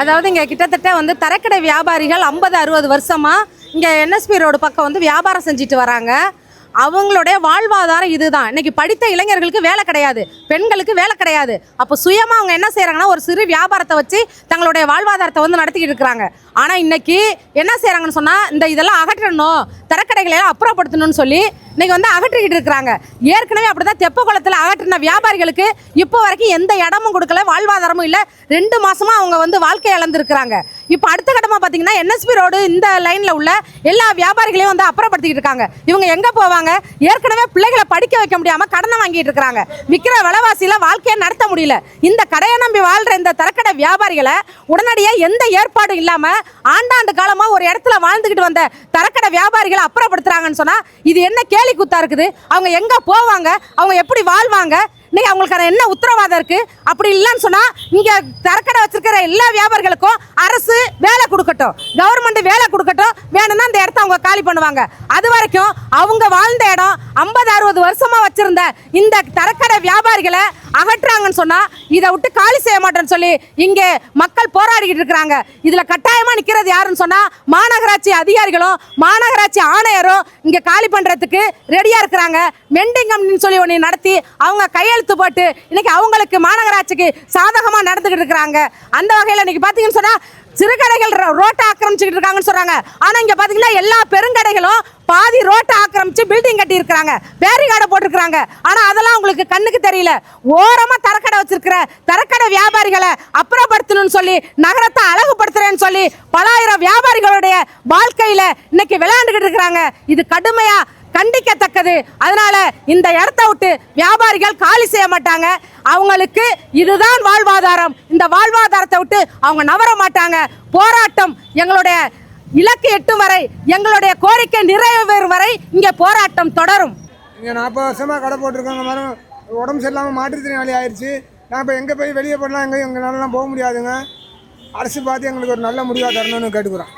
அதாவது இங்கே கிட்டத்தட்ட வந்து தரக்கடை வியாபாரிகள் ஐம்பது அறுபது வருஷமா இங்கே என்எஸ்பி ரோடு பக்கம் வந்து வியாபாரம் செஞ்சுட்டு வராங்க. அவங்களுடைய வாழ்வாதாரம் இதுதான். இன்னைக்கு படித்த இளைஞர்களுக்கு வேலை கிடையாது. பெண்களுக்கு வேலை கிடையாது. அப்போ சுயமாக அவங்க என்ன செய்கிறாங்கன்னா ஒரு சிறு வியாபாரத்தை வச்சு தங்களுடைய வாழ்வாதாரத்தை வந்து நடத்திக்கிட்டு இருக்கிறாங்க. ஆனால் இன்னைக்கு என்ன செய்கிறாங்கன்னு சொன்னால் இந்த இதெல்லாம் அகற்றணும் தரக்கடைகளை எல்லாம் அப்புறப்படுத்தணும்னு சொல்லி இன்னைக்கு வந்து அகற்றிக்கிட்டு இருக்கிறாங்க. ஏற்கனவே அப்படிதான் தெப்ப குளத்தில் அகற்றின வியாபாரிகளுக்கு இப்போ வரைக்கும் எந்த இடமும் கொடுக்கல வாழ்வாதாரமும் இல்லை. ரெண்டு மாசமா அவங்க வந்து வாழ்க்கை இழந்திருக்கிறாங்க. இப்போ அடுத்த கட்டமாக பார்த்தீங்கன்னா என்எஸ்பி ரோடு இந்த லைனில் உள்ள எல்லா வியாபாரிகளையும் வந்து அப்புறப்படுத்திக்கிட்டு இருக்காங்க. இவங்க எங்கே போவாங்க? ஏற்கனவே பிள்ளைகளை படிக்க வைக்க முடியாமல் கடனை வாங்கிட்டு இருக்கிறாங்க. விற்கிற விலைவாசியில் வாழ்க்கையை நடத்த முடியல. இந்த கடையை நம்பி வாழ்கிற இந்த தரக்கடை வியாபாரிகளை உடனடியாக எந்த ஏற்பாடும் இல்லாமல் ஆண்டாண்டு காலமாக ஒரு இடத்துல வாழ்ந்துக்கிட்டு வந்த தரக்கடை வியாபாரிகளை அப்புறப்படுத்துறாங்கன்னு சொன்னால் இது என்ன கேலி குத்தா இருக்குது. அவங்க எங்கே போவாங்க? அவங்க எப்படி வாழ்வாங்க? இன்னைக்கு அவங்களுக்கான என்ன உத்தரவாதம் இருக்கு? அப்படி இல்லைன்னு சொன்னா இங்க தரக்கடை வச்சிருக்கிற எல்லா வியாபாரிகளுக்கும் அரசு வேலை கொடுக்கட்டும். கவர்மெண்ட் வேலை கொடுக்கட்டும். அவங்க காலி பண்ணுவாங்க. அது வரைக்கும் அவங்க வாழ்ந்த இடம் ஐம்பது அறுபது வருஷமா வச்சிருந்த இந்த தரக்கடை வியாபாரிகளை அகற்றுறாங்கன்னு சொன்னா இதை விட்டு காலி செய்ய மாட்டேன்னு சொல்லி இங்கே மக்கள் போராடிக்கிட்டு இருக்கிறாங்க. இதுல கட்டாயமா நிக்கிறது யாருன்னு சொன்னா மாநகராட்சி அதிகாரிகளும் மாநகராட்சி ஆணையரும் இங்க காலி பண்றதுக்கு ரெடியா இருக்கிறாங்க. மெண்டிங்கம்னு சொல்லி ஒன்று நடத்தி அவங்க கையெழுத்து போட்டு இன்னைக்கு அவங்களுக்கு மாநகராட்சிக்கு சாதகமா நடந்துகிட்டு இருக்கிறாங்க. அந்த வகையில் இன்னைக்கு பாத்தீங்கன்னு சொன்னா சிறுகடைகள் ரோட்டை ஆக்கிரமிச்சுக்கிட்டு இருக்காங்கன்னு சொல்றாங்க. ஆனா இங்க பாத்தீங்கன்னா எல்லா பெருங்கடைகளும் பாதி ரோட்டை ஆக்கிரமிச்சு பில்டிங் கட்டி இருக்கிறாங்க பேரிகாடை போட்டிருக்கிறாங்க. ஆனா அதெல்லாம் உங்களுக்கு கண்ணுக்கு தெரியல. ஓரமா தரக்கடை வச்சிருக்கிற தரக்கடை வியாபாரிகளை அப்புறப்படுத்தணும்னு சொல்லி நகரத்தை அழகுபடுத்துறேன்னு சொல்லி பலாயிரம் வியாபாரிகளுடைய வாழ்க்கையில இன்னைக்கு விளையாண்டுகிட்டு இருக்கிறாங்க. இது கடுமையா கண்டிக்கத்தக்கது. அதனால இந்த இடத்த விட்டு வியாபாரிகள் காலி செய்ய மாட்டாங்க. அவங்களுக்கு இதுதான் வாழ்வாதாரம். இந்த வாழ்வாதாரத்தை விட்டு அவங்க நவர மாட்டாங்க. போராட்டம் எங்களுடைய இலக்கு எட்டும் வரை எங்களுடைய கோரிக்கை நிறைவேறும் வரை இங்கே போராட்டம் தொடரும். இங்கே நாற்பது வருஷமாக கடை போட்டிருக்காங்க மரம் உடம்பு சரியில்லாமல் மாற்றுத்திறனாளி ஆயிடுச்சு நான் இப்போ எங்கே போய் வெளியே போடலாம் எங்கே எங்களாலலாம் போக முடியாதுங்க. அரசு பார்த்து எங்களுக்கு ஒரு நல்ல முடிவாக தரணும்னு கேட்டுக்கிறோம்.